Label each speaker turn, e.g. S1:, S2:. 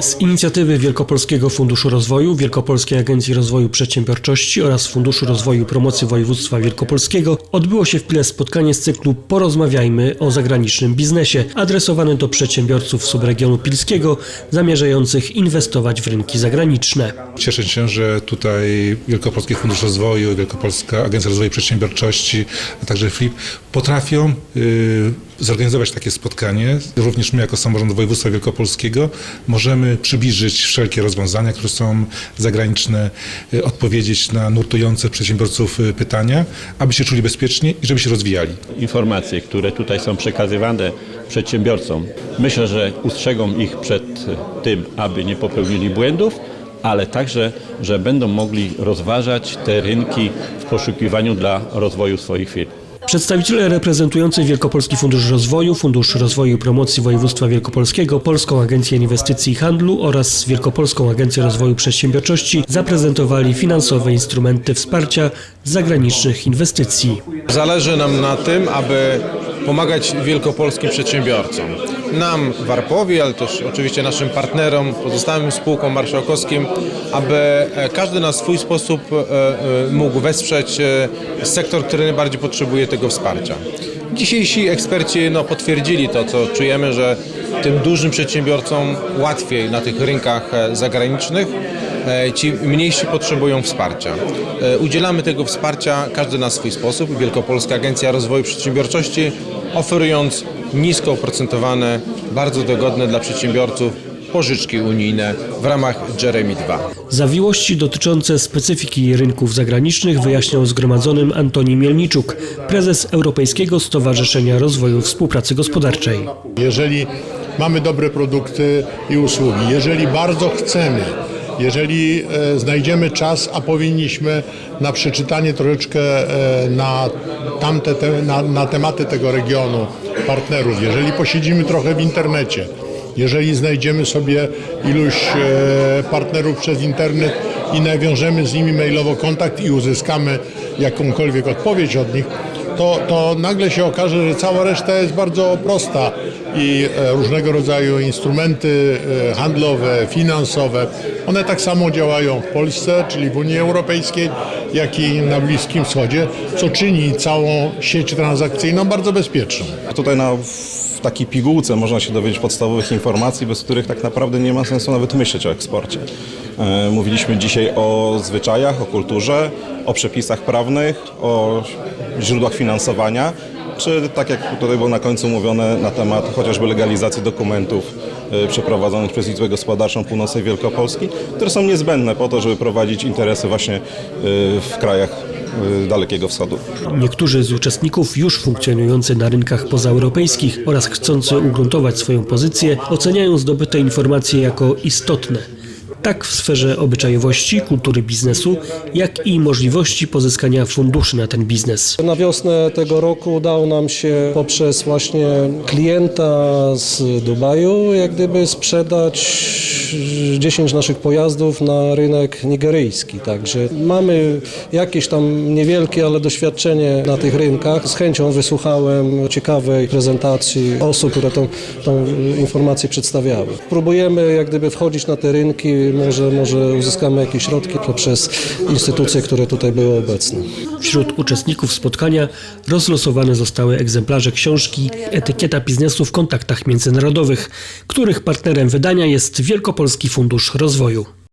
S1: Z inicjatywy Wielkopolskiego Funduszu Rozwoju, Wielkopolskiej Agencji Rozwoju Przedsiębiorczości oraz Funduszu Rozwoju Promocji Województwa Wielkopolskiego odbyło się w Pile spotkanie z cyklu Porozmawiajmy o zagranicznym biznesie, adresowane do przedsiębiorców subregionu pilskiego zamierzających inwestować w rynki zagraniczne.
S2: Cieszę się, że tutaj Wielkopolski Fundusz Rozwoju, Wielkopolska Agencja Rozwoju Przedsiębiorczości, a także FLIP potrafią y, zorganizować takie spotkanie. Również my jako samorząd województwa wielkopolskiego możemy przybliżyć wszelkie rozwiązania, które są zagraniczne, y, odpowiedzieć na nurtujące przedsiębiorców y, pytania, aby się czuli bezpiecznie i żeby się rozwijali.
S3: informacje, które tutaj są przekazywane przedsiębiorcom, myślę, że ustrzegą ich przed tym, aby nie popełnili błędów, ale także, że będą mogli rozważać te rynki w poszukiwaniu dla rozwoju swoich firm.
S1: Przedstawiciele reprezentujący Wielkopolski Fundusz Rozwoju, Fundusz Rozwoju i Promocji Województwa Wielkopolskiego, Polską Agencję Inwestycji i Handlu oraz Wielkopolską Agencję Rozwoju Przedsiębiorczości zaprezentowali finansowe instrumenty wsparcia zagranicznych inwestycji.
S4: Zależy nam na tym, aby pomagać wielkopolskim przedsiębiorcom. Nam w Arpowi, ale też oczywiście naszym partnerom, pozostałym spółkom marszałkowskim, aby e, każdy na swój sposób e, e, mógł wesprzeć sektor, który najbardziej potrzebuje tego wsparcia. Dzisiejsi eksperci no, potwierdzili to, co czujemy, że tym dużym przedsiębiorcom łatwiej na tych rynkach zagranicznych, Ci mniejsi potrzebują wsparcia. Udzielamy tego wsparcia każdy na swój sposób. Wielkopolska Agencja Rozwoju Przedsiębiorczości oferując nisko oprocentowane, bardzo dogodne dla przedsiębiorców pożyczki unijne w ramach Jeremy 2.
S1: Zawiłości dotyczące specyfiki rynków zagranicznych wyjaśniał zgromadzonym Antoni Mielniczuk, prezes Europejskiego Stowarzyszenia Rozwoju Współpracy Gospodarczej.
S5: Jeżeli mamy dobre produkty i usługi, jeżeli bardzo chcemy, jeżeli e, znajdziemy czas, a powinniśmy na przeczytanie troszeczkę e, na tamte te, na, na tematy tego regionu partnerów, jeżeli posiedzimy trochę w internecie, jeżeli znajdziemy sobie iluś e, partnerów przez internet i nawiążemy z nimi mailowo kontakt i uzyskamy jakąkolwiek odpowiedź od nich, to, to nagle się okaże, że cała reszta jest bardzo prosta i e, różnego rodzaju instrumenty e, handlowe, finansowe, one tak samo działają w Polsce, czyli w Unii Europejskiej, jak i na Bliskim Wschodzie, co czyni całą sieć transakcyjną bardzo bezpieczną.
S6: Tutaj na, takiej pigułce można się dowiedzieć podstawowych informacji, bez których tak naprawdę nie ma sensu nawet myśleć o eksporcie. E, Mówiliśmy dzisiaj o zwyczajach, o kulturze, o przepisach prawnych, o źródłach finansowania, czy tak jak tutaj było na końcu mówione na temat chociażby legalizacji dokumentów e, przeprowadzonych przez Izbę Gospodarczą Północnej Wielkopolski, które są niezbędne po to, żeby prowadzić interesy właśnie e, w krajach e, Dalekiego Wschodu.
S1: Niektórzy z uczestników już funkcjonujący na rynkach pozaeuropejskich oraz chcący ugruntować swoją pozycję oceniają zdobyte informacje jako istotne. Tak w sferze obyczajowości, kultury biznesu, jak i możliwości pozyskania funduszy na ten biznes.
S7: Na wiosnę tego roku udało nam się poprzez właśnie klienta z Dubaju jak gdyby sprzedać 10 naszych pojazdów na rynek nigeryjski. Także mamy jakieś tam niewielkie, ale doświadczenie na tych rynkach. Z chęcią wysłuchałem ciekawej prezentacji osób, które tą, tą informację przedstawiały. Próbujemy jak gdyby wchodzić na te rynki, może, może uzyskamy jakieś środki poprzez instytucje, które tutaj były obecne.
S1: Wśród uczestników spotkania rozlosowane zostały egzemplarze książki Etykieta biznesu w kontaktach międzynarodowych, których partnerem wydania jest Wielkopolski Fundusz Rozwoju.